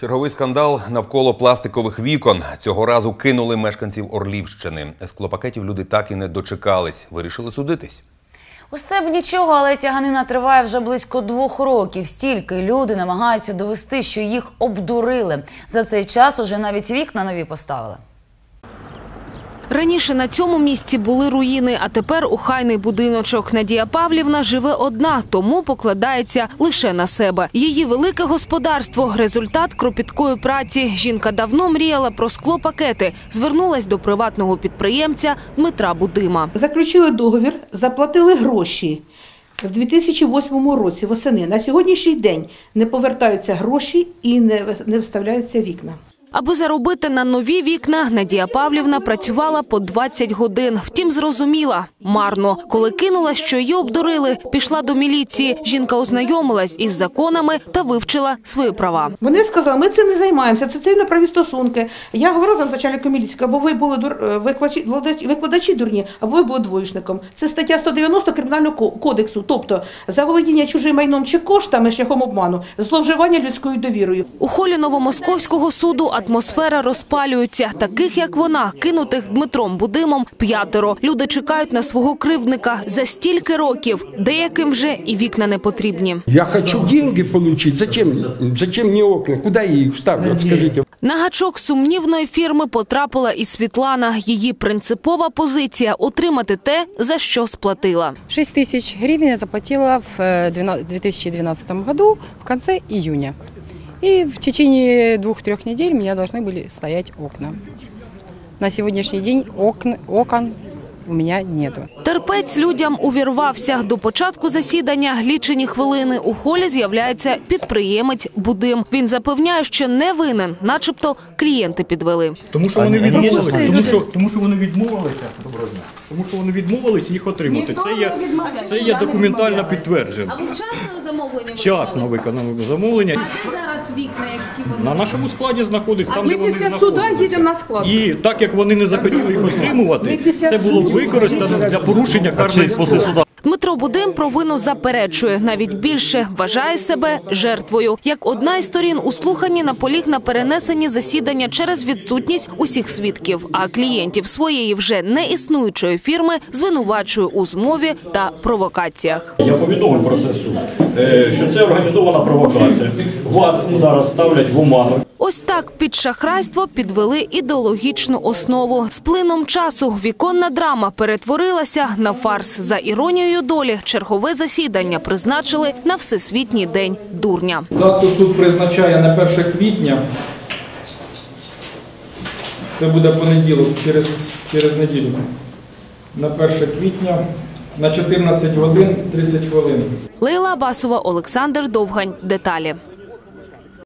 Черговий скандал навколо пластикових вікон. Цього разу кинули мешканців Орлівщини. Склопакетів люди так і не дочекались. Вирішили судитись. Усе б нічого, але тяганина триває вже близько двох років. Стільки люди намагаються довести, що їх обдурили. За цей час уже навіть вікна нові поставили. Раніше на цьому місці були руїни, а тепер ухайний будиночок. Надія Павлівна живе одна, тому покладається лише на себе. Її велике господарство результат кропіткої праці. Жінка давно мріяла про склопакети. Звернулась до приватного підприємця Дмитра Будима. Заключили договір, заплатили гроші. В 2008 році восени на сьогоднішній день не повертаються гроші і не вставляються вікна. Аби заробити на нові вікна, Надія Павлівна працювала по 20 годин. Втім, зрозуміла марно. Коли кинула, що її обдурили, пішла до міліції. Жінка ознайомилась із законами та вивчила свої права. Вони сказали, ми цим не займаємося, це цивільно-праві стосунки. Я говорила там начальнику міліції, або ви були дур- е, викладачі, викладачі дурні, або ви були двоєчником. Це стаття 190 Кримінального ко- кодексу, тобто заволодіння чужим майном чи коштами шляхом обману, зловживання людською довірою. У холі Новомосковського суду атмосфера розпалюється. Таких, як вона, кинутих Дмитром Будимом, п'ятеро. Люди чекають на свого кривдника за стільки років. Деяким вже і вікна не потрібні. Я хочу деньги получить. Зачем? Зачем мне окна? Куда я их вставлю? Вот скажите. На гачок сумнівної фірми потрапила і Світлана. Її принципова позиція – отримати те, за що сплатила. 6 тысяч гривен я заплатила в э, двена- 2012 году в конце июня. И в течение двух-трех недель у меня должны были стоять окна. На сегодняшний день окн, окон у меня нету. Терпець людям увірвався. До початку засідання лічені хвилини у холі з'являється підприємець Будим. Він запевняє, що не винен, начебто клієнти підвели. Тому що вони відмовилися, тому що, тому що вони відмовилися. Доброго дня. Тому що вони відмовилися їх отримати. Це є, це є документально підтверджено. ви вчасно замовлення Вчасно виконали замовлення. зараз вікна, які На нашому складі знаходиться там, де Ми вони після суда знаходяться. їдемо на склад. І так як вони не захотіли їх отримувати, це було використано для порушення карної справи. Дмитро Будим провину заперечує. Навіть більше вважає себе жертвою. Як одна із сторін у слуханні наполіг на перенесенні засідання через відсутність усіх свідків, а клієнтів своєї вже неіснуючої фірми звинувачує у змові та провокаціях. Я повідомив про це суд, е, що це організована провокація. Вас зараз ставлять в оману. Ось так під шахрайство підвели ідеологічну основу. З плином часу віконна драма перетворилася на фарс. За іронією долі чергове засідання призначили на всесвітній день дурня. Дату суд призначає на 1 квітня. Це буде понеділок, через, через неділю. На 1 квітня на 14 годин 30 хвилин. Лейла Басова, Олександр Довгань. Деталі.